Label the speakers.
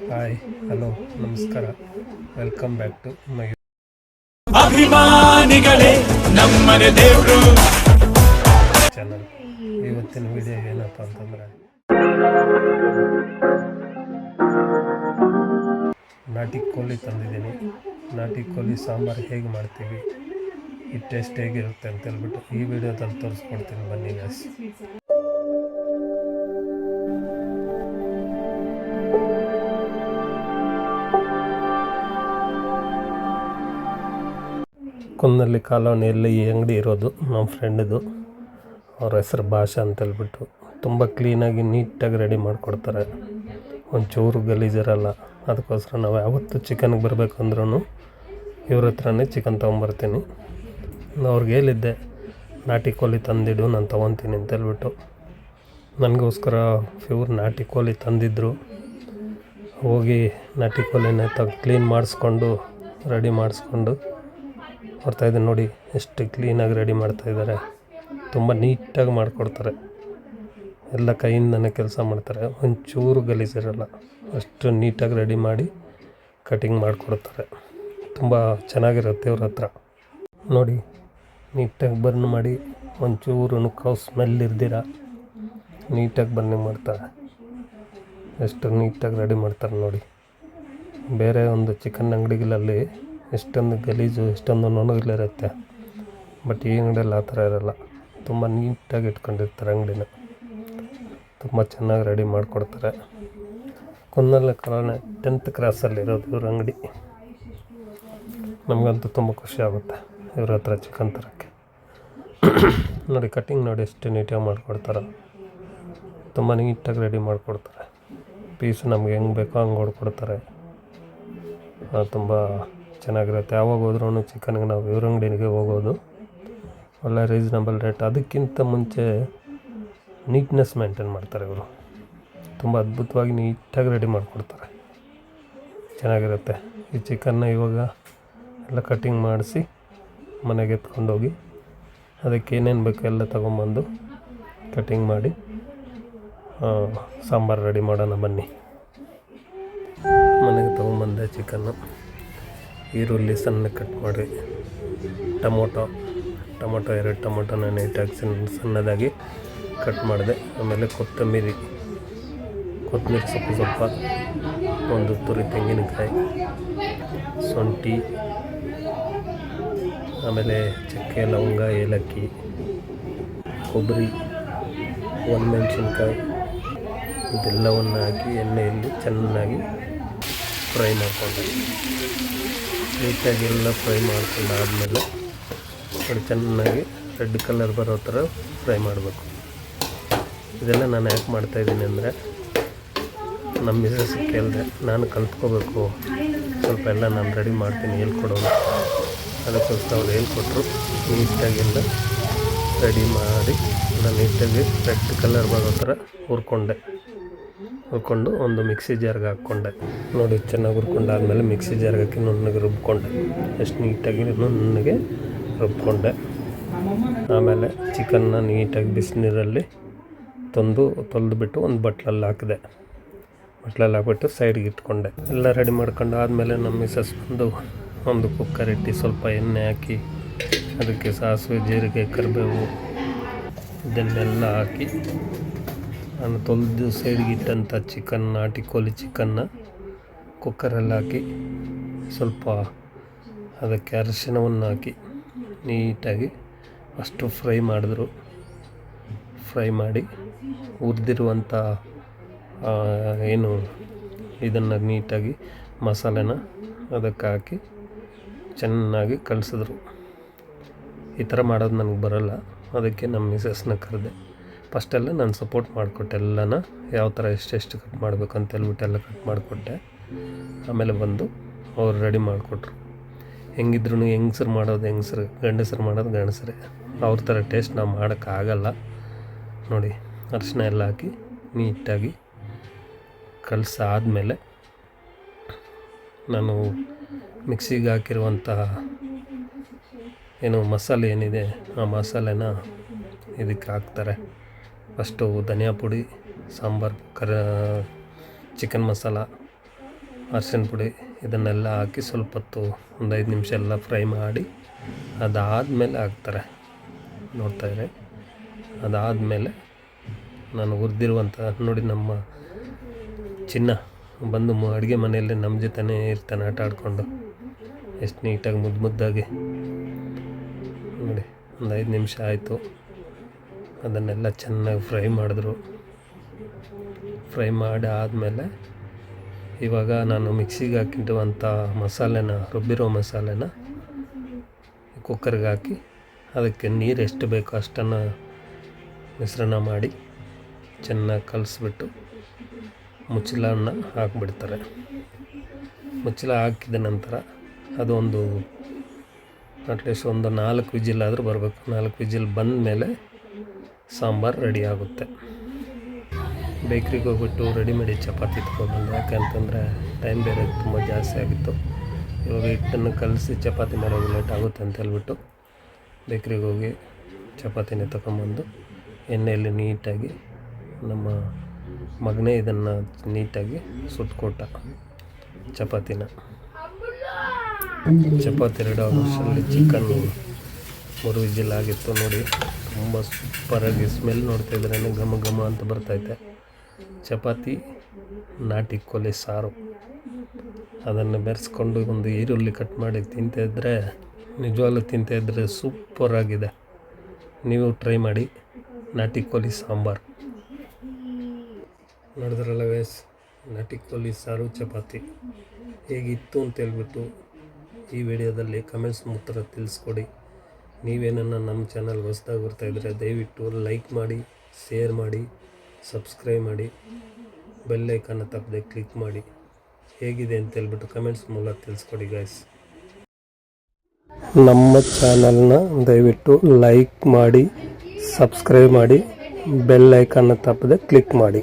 Speaker 1: Hi hello ನಮಸ್ಕಾರ. Welcome back to my
Speaker 2: ಅಭಿಮಾನಿಗಳೇ ನಮ್ಮನೆ ದೇವರು.
Speaker 1: ಚಾನಲ್ ಇವತ್ತಿನ ವಿಡಿಯೋ ಏನಪ್ಪ ಅಂತಂದ್ರೆ ನಾಟಿ ಕೋಳಿ ತಂದಿದ್ದೀನಿ. ನಾಟಿ ಕೋಳಿ ಸಾಂಬಾರು ಹೇಗೆ ಮಾಡ್ತೀವಿ ಈ ಟೇಸ್ಟ್ ಹೇಗಿರುತ್ತೆ ಅಂತ ಹೇಳ್ಬಿಟ್ಟು ಈ ವಿಡಿಯೋದಲ್ಲಿ ತೋರಿಸ್ಕೊಡ್ತೀನಿ ಬನ್ನಿ ಗಾಯ್ಸ್ ಕುನ್ನಲ್ಲಿ ಕಾಲೋನಿಯಲ್ಲಿ ಈ ಅಂಗಡಿ ಇರೋದು ನಮ್ಮ ಫ್ರೆಂಡ್ದು ಅವ್ರ ಹೆಸರು ಭಾಷಾ ಅಂತ ಹೇಳ್ಬಿಟ್ಟು ತುಂಬ ಕ್ಲೀನಾಗಿ ನೀಟಾಗಿ ರೆಡಿ ಮಾಡಿಕೊಡ್ತಾರೆ. ಒಂಚೂರು ಗಲೀಜಿರಲ್ಲ ಅದಕ್ಕೋಸ್ಕರ ನಾವು ಯಾವತ್ತು ಚಿಕನ್ಗೆ ಬರಬೇಕು ಅಂದ್ರೂ ಇವ್ರ ಹತ್ರನೇ ಚಿಕನ್ ತೊಗೊಂಬರ್ತೀನಿ. ಅವ್ರಿಗೆ ಹೇಳಿದ್ದೆ, ನಾಟಿ ಕೋಳಿ ತಂದಿಡು, ನಾನು ತೊಗೊತೀನಿ ಅಂತ ಹೇಳ್ಬಿಟ್ಟು. ನನಗೋಸ್ಕರ ಪ್ಯೂರ್ ನಾಟಿ ಕೋಳಿ ತಂದಿದ್ದರು ಹೋಗಿ ನಾಟಿ ಕೋಳಿನ ತ ಕ್ಲೀನ್ ಮಾಡಿಸ್ಕೊಂಡು ರೆಡಿ ಮಾಡಿಸ್ಕೊಂಡು ಬರ್ತಾಯಿದ್ದೀನಿ ನೋಡಿ, ಎಷ್ಟು ಕ್ಲೀನಾಗಿ ರೆಡಿ ಮಾಡ್ತಾಯಿದ್ದಾರೆ ತುಂಬ ನೀಟಾಗಿ ಮಾಡಿಕೊಡ್ತಾರೆ. ಎಲ್ಲ ಕೈಯಿಂದನೇ ಕೆಲಸ ಮಾಡ್ತಾರೆ. ಒಂಚೂರು ಗಲೀಜಿರಲ್ಲ, ಅಷ್ಟು ನೀಟಾಗಿ ರೆಡಿ ಮಾಡಿ ಕಟಿಂಗ್ ಮಾಡಿಕೊಡ್ತಾರೆ. ತುಂಬ ಚೆನ್ನಾಗಿರುತ್ತೆ ಇವ್ರ ಹತ್ರ. ನೋಡಿ ನೀಟಾಗಿ ಬರ್ನ್ ಮಾಡಿ ಒಂಚೂರು ನುಕ್ಕಾವು ಸ್ಮೆಲ್ ಇರ್ದಿರ ನೀಟಾಗಿ ಬರ್ನಿಂಗ್ ಮಾಡ್ತಾರೆ. ಎಷ್ಟು ನೀಟಾಗಿ ರೆಡಿ ಮಾಡ್ತಾರೆ ನೋಡಿ. ಬೇರೆ ಒಂದು ಚಿಕನ್ ಅಂಗಡಿಗಳಲ್ಲಿ ಎಷ್ಟೊಂದು ಗಲೀಜು, ಎಷ್ಟೊಂದು ನೊಣಗಲಿರುತ್ತೆ ಬಟ್ ಈ ಅಂಗಡಿಯಲ್ಲಿ ಆ ಥರ ಇರೋಲ್ಲ. ತುಂಬ ನೀಟಾಗಿ ಇಟ್ಕೊಂಡಿರ್ತಾರೆ ಅಂಗಡಿನ. ತುಂಬ ಚೆನ್ನಾಗಿ ರೆಡಿ ಮಾಡಿಕೊಡ್ತಾರೆ. ಕುನ್ನಲ್ಲ ಕಾಲೋನಿ ಟೆಂತ್ ಕ್ರಾಸಲ್ಲಿರೋದು ಇವ್ರ ಅಂಗಡಿ. ನಮಗಂತೂ ತುಂಬ ಖುಷಿ ಆಗುತ್ತೆ ಇವ್ರ ಹತ್ರ ಚಿಕನ್ ತರೋಕ್ಕೆ. ನೋಡಿ ಕಟ್ಟಿಂಗ್ ನೋಡಿ ಎಷ್ಟು ನೀಟಾಗಿ ಮಾಡಿಕೊಡ್ತಾರೆ. ತುಂಬ ನೀಟಾಗಿ ರೆಡಿ ಮಾಡಿಕೊಡ್ತಾರೆ. ಪೀಸ್ ನಮ್ಗೆ ಹೆಂಗೆ ಬೇಕೋ ಹಂಗೆ ಹೊಡ್ಕೊಡ್ತಾರೆ. ತುಂಬ ಚೆನ್ನಾಗಿರುತ್ತೆ. ಯಾವಾಗ ಹೋದ್ರೂ ಚಿಕನ್ಗೆ ನಾವು ಇವ್ರ ಅಂಗಡಿಗೆ ಹೋಗೋದು. ಒಳ್ಳೆ ರೀಸನಬಲ್ ರೇಟ್ ಅದಕ್ಕಿಂತ ಮುಂಚೆ ನೀಟ್ನೆಸ್ ಮೇಂಟೈನ್ ಮಾಡ್ತಾರೆ ಇವರು. ತುಂಬ ಅದ್ಭುತವಾಗಿ ನೀಟಾಗಿ ರೆಡಿ ಮಾಡಿಕೊಡ್ತಾರೆ. ಚೆನ್ನಾಗಿರುತ್ತೆ. ಈ ಚಿಕನ್ನ ಇವಾಗ ಎಲ್ಲ ಕಟ್ಟಿಂಗ್ ಮಾಡಿಸಿ ಮನೆಗೆ ಎತ್ಕೊಂಡೋಗಿ ಅದಕ್ಕೆ ಏನೇನು ಬೇಕು ಎಲ್ಲ ತೊಗೊಂಬಂದು ಕಟ್ಟಿಂಗ್ ಮಾಡಿ ಸಾಂಬಾರು ರೆಡಿ ಮಾಡೋಣ ಬನ್ನಿ. ಮನೆಗೆ ತೊಗೊಂಬಂದೆ ಚಿಕನ್ನು ಈರುಳ್ಳಿ ಸಣ್ಣ ಕಟ್ ಮಾಡಿ, ಟೊಮೊಟೊ ಟೊಮೊಟೊ ಎರಡು, ಟೊಮೊಟೊನ ನೀಟಾಗಿ ಸಣ್ಣ, ಸಣ್ಣದಾಗಿ ಕಟ್ ಮಾಡಿದೆ. ಆಮೇಲೆ ಕೊತ್ತಂಬರಿ ಕೊತ್ತಂಬರಿ ಸೊಪ್ಪು ಸ್ವಲ್ಪ, ಒಂದು ತುರಿ ತೆಂಗಿನಕಾಯಿ, ಶುಂಠಿ, ಆಮೇಲೆ ಚಕ್ಕೆ, ಲವಂಗ, ಏಲಕ್ಕಿ, ಕೊಬ್ಬರಿ ಒಣಮೆಣಸಿನ್ಕಾಯಿ ಇದೆಲ್ಲವನ್ನು ಹಾಕಿ ಎಣ್ಣೆಯಲ್ಲಿ ಚೆನ್ನಾಗಿ ಫ್ರೈ ಮಾಡ್ಕೊಂಡು ನೀಟಾಗಿ ಎಲ್ಲ ಫ್ರೈ ಮಾಡ್ಕೊಂಡು ಆದಮೇಲೆ ಅದು ಚೆನ್ನಾಗಿ ರೆಡ್ ಕಲರ್ ಬರೋ ಥರ ಫ್ರೈ ಮಾಡಬೇಕು. ಇದೆಲ್ಲ ನಾನು ಯಾಕೆ ಮಾಡ್ತಾಯಿದ್ದೀನಿ ಅಂದರೆ ನಮ್ಮ ಮಿಸಸ್ ಕೇಳಿದೆ, ನಾನು ಕಲ್ತ್ಕೋಬೇಕು. ಸ್ವಲ್ಪ ಎಲ್ಲ ನಾನು ರೆಡಿ ಮಾಡ್ತೀನಿ ಹೇಳ್ಕೊಡೋನು ಅದಕ್ಕೋಸ್ಕರ ಅವ್ರು ಹೇಳ್ಕೊಟ್ರು ನೀಟಾಗೆಲ್ಲ ರೆಡಿ ಮಾಡಿ ನಾನು ನೀಟಾಗಿ ರೆಡ್ ಕಲರ್ ಬರೋ ಥರ ಹುರ್ಕೊಂಡೆ. ಹುರ್ಕೊಂಡು ಒಂದು ಮಿಕ್ಸಿ ಜಾರ್ಗೆ ಹಾಕ್ಕೊಂಡೆ. ನೋಡಿ, ಚೆನ್ನಾಗಿ ಹುರ್ಕೊಂಡಾದ್ಮೇಲೆ ಮಿಕ್ಸಿ ಜಾರ್ಗೆ ಹಾಕಿ ನುಣ್ಣಗೆ ರುಬ್ಕೊಂಡೆ. ಎಷ್ಟು ನೀಟಾಗಿ ನುಣ್ಣಗೆ ರುಬ್ಕೊಂಡೆ. ಆಮೇಲೆ ಚಿಕನ್ನ ನೀಟಾಗಿ ಬಿಸಿನೀರಲ್ಲಿ ತಂದು ತೊಳೆದುಬಿಟ್ಟು ಒಂದು ಬಟ್ಲಲ್ಲಿ ಹಾಕಿದೆ. ಬಟ್ಲಲ್ಲಿ ಹಾಕ್ಬಿಟ್ಟು ಸೈಡ್ಗೆ ಇಟ್ಕೊಂಡೆ. ಎಲ್ಲ ರೆಡಿ ಮಾಡ್ಕೊಂಡು ಆದಮೇಲೆ ನಮ್ಮ ಮಿಸಸ್ ಬಂದು ಒಂದು ಕುಕ್ಕರ್ ಇಟ್ಟು ಸ್ವಲ್ಪ ಎಣ್ಣೆ ಹಾಕಿ, ಅದಕ್ಕೆ ಸಾಸಿವೆ, ಜೀರಿಗೆ, ಕರಿಬೇವು, ಇದನ್ನೆಲ್ಲ ಹಾಕಿ ನಾನು ತೊಳೆದು ಸೈಡ್ಗೆ ಇಟ್ಟಂಥ ಚಿಕನ್ ನಾಟಿ ಕೋಳಿ ಚಿಕನ್ನ ಕುಕ್ಕರಲ್ಲಿ ಹಾಕಿ ಸ್ವಲ್ಪ ಅದಕ್ಕೆ ಅರಿಶಿಣವನ್ನು ಹಾಕಿ ನೀಟಾಗಿ ಅಷ್ಟು ಫ್ರೈ ಮಾಡಿದ್ರು. ಫ್ರೈ ಮಾಡಿ ಹುರಿದಿರುವಂಥ ಏನು ಇದನ್ನು ನೀಟಾಗಿ ಮಸಾಲೆನ ಅದಕ್ಕೆ ಹಾಕಿ ಚೆನ್ನಾಗಿ ಕಲಿಸಿದ್ರು ಈ ಥರ ಮಾಡೋದು ನನಗೆ ಬರೋಲ್ಲ. ಅದಕ್ಕೆ ನಮ್ಮ ಮಿಸಸ್ನ ಕರೆದೆ. ಫಸ್ಟೆಲ್ಲ ನಾನು ಸಪೋರ್ಟ್ ಮಾಡಿಕೊಟ್ಟೆ ಎಲ್ಲನ, ಯಾವ ಥರ ಎಷ್ಟೆಷ್ಟು ಕಟ್ ಮಾಡಬೇಕು ಅಂತ ಹೇಳ್ಬಿಟ್ಟು ಎಲ್ಲ ಕಟ್ ಮಾಡಿಕೊಟ್ಟೆ. ಆಮೇಲೆ ಬಂದು ಅವ್ರು ರೆಡಿ ಮಾಡಿಕೊಟ್ರು. ಹೆಂಗಿದ್ರು ಹೆಂಗಸ್ರು ಮಾಡೋದು ಹೆಂಗಸ್ರು, ಗಂಡಸರು ಮಾಡೋದು ಗಂಡಸರೇ. ಅವ್ರ ಥರ ಟೇಸ್ಟ್ ನಾವು ಮಾಡೋಕ್ಕಾಗಲ್ಲ ನೋಡಿ, ಅರಿಶಿನ ಎಲ್ಲ ಹಾಕಿ ನೀಟಾಗಿ ಕಲಸಾದ್ಮೇಲೆ ನಾನು ಮಿಕ್ಸಿಗೆ ಹಾಕಿರುವಂತಹ ಏನು ಮಸಾಲೆ ಏನಿದೆ, ಆ ಮಸಾಲೆನ ಇದಕ್ಕೆ ಹಾಕ್ತಾರೆ. ಫಸ್ಟು ಧನಿಯಾ ಪುಡಿ, ಸಾಂಬಾರು, ಕರ, ಚಿಕನ್ ಮಸಾಲ ಅರ್ಶಿನ ಪುಡಿ ಇದನ್ನೆಲ್ಲ ಹಾಕಿ ಸ್ವಲ್ಪ ಹೊತ್ತು ಒಂದು ಐದು ನಿಮಿಷ ಎಲ್ಲ ಫ್ರೈ ಮಾಡಿ ಅದಾದಮೇಲೆ ಹಾಕ್ತಾರೆ. ನೋಡ್ತಾಯಿದ್ರೆ ಅದಾದಮೇಲೆ ನಾನು ಹುರಿದಿರುವಂಥ ನೋಡಿ ನಮ್ಮ ಚಿನ್ನ ಬಂದು ಅಡುಗೆ ಮನೆಯಲ್ಲಿ ನಮ್ಮ ಜೊತೆನೇ ಇರ್ತಾನೆ ಆಟ ಆಡಿಕೊಂಡು. ಎಷ್ಟು ನೀಟಾಗಿ ಮುದ್ದು ಮುದ್ದಾಗಿ. ನೋಡಿ, ಒಂದು ಐದು ನಿಮಿಷ ಆಯಿತು. ಅದನ್ನೆಲ್ಲ ಚೆನ್ನಾಗಿ ಫ್ರೈ ಮಾಡಿದ್ರು. ಫ್ರೈ ಮಾಡಿ ಆದಮೇಲೆ ಇವಾಗ ನಾನು ಮಿಕ್ಸಿಗೆ ಹಾಕಿಟ್ಟುವಂಥ ಮಸಾಲೆನ, ರುಬ್ಬಿರೋ ಮಸಾಲೆನ ಕುಕ್ಕರ್ಗೆ ಹಾಕಿ ಅದಕ್ಕೆ ನೀರು ಎಷ್ಟು ಬೇಕೋ ಅಷ್ಟನ್ನು ಮಿಶ್ರಣ ಮಾಡಿ ಚೆನ್ನಾಗಿ ಕಲಿಸ್ಬಿಟ್ಟು ಮುಚ್ಚಲನ್ನು ಹಾಕಿಬಿಡ್ತಾರೆ. ಮುಚ್ಚಲ ಹಾಕಿದ ನಂತರ ಅದೊಂದು ಅಟ್ಲೀಸ್ಟ್ ಒಂದು ನಾಲ್ಕು ವಿಜಿಲ್ ಆದರೂ ಬರಬೇಕು. ನಾಲ್ಕು ವಿಜಿಲ್ ಬಂದ ಮೇಲೆ ಸಾಂಬಾರು ರೆಡಿ ಆಗುತ್ತೆ. ಬೇಕ್ರಿಗೆ ಹೋಗ್ಬಿಟ್ಟು ರೆಡಿಮೇಡ್ ಚಪಾತಿ ತೊಗೊಬಂದೆ ಯಾಕೆಂತಂದರೆ ಟೈಮ್ ಬೇರೆ ತುಂಬ ಜಾಸ್ತಿ ಆಗಿತ್ತು. ಇವಾಗ ಹಿಟ್ಟನ್ನು ಕಲಸಿ ಚಪಾತಿ ಮಾಡೋದು ಲೇಟ್ ಆಗುತ್ತೆ ಅಂತ ಹೇಳ್ಬಿಟ್ಟು ಬೇಕ್ರಿಗೆ ಹೋಗಿ ಚಪಾತಿನೇ ತಗೊಂಬಂದು ಎಣ್ಣೆಯಲ್ಲಿ ನೀಟಾಗಿ ನಮ್ಮ ಮಗನೇ ಇದನ್ನು ನೀಟಾಗಿ ಸುಟ್ಕೊಟ್ಟ ಚಪಾತಿನ. ಚಪಾತಿ ರೆಡಿ ಆಗೋಷ್ಟರಲ್ಲಿ ಚಿಕನ್ ಮೂರು ಆಗಿತ್ತು ನೋಡಿ. ತುಂಬ ಸೂಪರಾಗಿ ಸ್ಮೆಲ್ ನೋಡ್ತಾ ಘಮ ಘಮ ಅಂತ ಬರ್ತೈತೆ ಚಪಾತಿ, ನಾಟಿ ಕೋಳಿ ಸಾರು. ಅದನ್ನು ಬೆರೆಸ್ಕೊಂಡು ಒಂದು ಈರುಳ್ಳಿ ಕಟ್ ಮಾಡಿ ತಿಂತಿದ್ರೆ ನಿಜವಾಗ್ಲು ನಿಜವಾಗ್ಲೂ ತಿಂತಾ ಇದ್ದರೆ ಸೂಪರಾಗಿದೆ ನೀವು ಟ್ರೈ ಮಾಡಿ. ನಾಟಿ ಕೋಳಿ ಸಾಂಬಾರು. ನೋಡಿದ್ರಲ್ಲ ವೇಸ್ ನಾಟಿ ಕೋಳಿ ಸಾರು, ಚಪಾತಿ. ಹೇಗಿತ್ತು ಅಂತ ಹೇಳ್ಬಿಟ್ಟು ಈ ವಿಡಿಯೋದಲ್ಲಿ ಕಮೆಂಟ್ಸ್ ಮುಖಾಂತರ ತಿಳಿಸ್ಕೊಡಿ. ನೀವೇನನ್ನ ನಮ್ಮ ಚಾನಲ್ ಹೊಸ್ದಾಗಿ ಬರ್ತಾ ಇದ್ದರೆ ದಯವಿಟ್ಟು ಲೈಕ್ ಮಾಡಿ ಶೇರ್ ಮಾಡಿ ಸಬ್ಸ್ಕ್ರೈಬ್ ಮಾಡಿ ಬೆಲ್ ಐಕನ್ನ ತಪ್ಪದೆ ಕ್ಲಿಕ್ ಮಾಡಿ. ಹೇಗಿದೆ ಅಂತ ಹೇಳ್ಬಿಟ್ಟು ಕಮೆಂಟ್ಸ್ ಮೂಲಕ ತಿಳಿಸ್ಕೊಡಿ ಗಾಯ್ಸ್ ನಮ್ಮ ಚಾನಲ್ನ ದಯವಿಟ್ಟು ಲೈಕ್ ಮಾಡಿ ಸಬ್ಸ್ಕ್ರೈಬ್ ಮಾಡಿ ಬೆಲ್ ಐಕನ್ನ ತಪ್ಪದೆ ಕ್ಲಿಕ್ ಮಾಡಿ.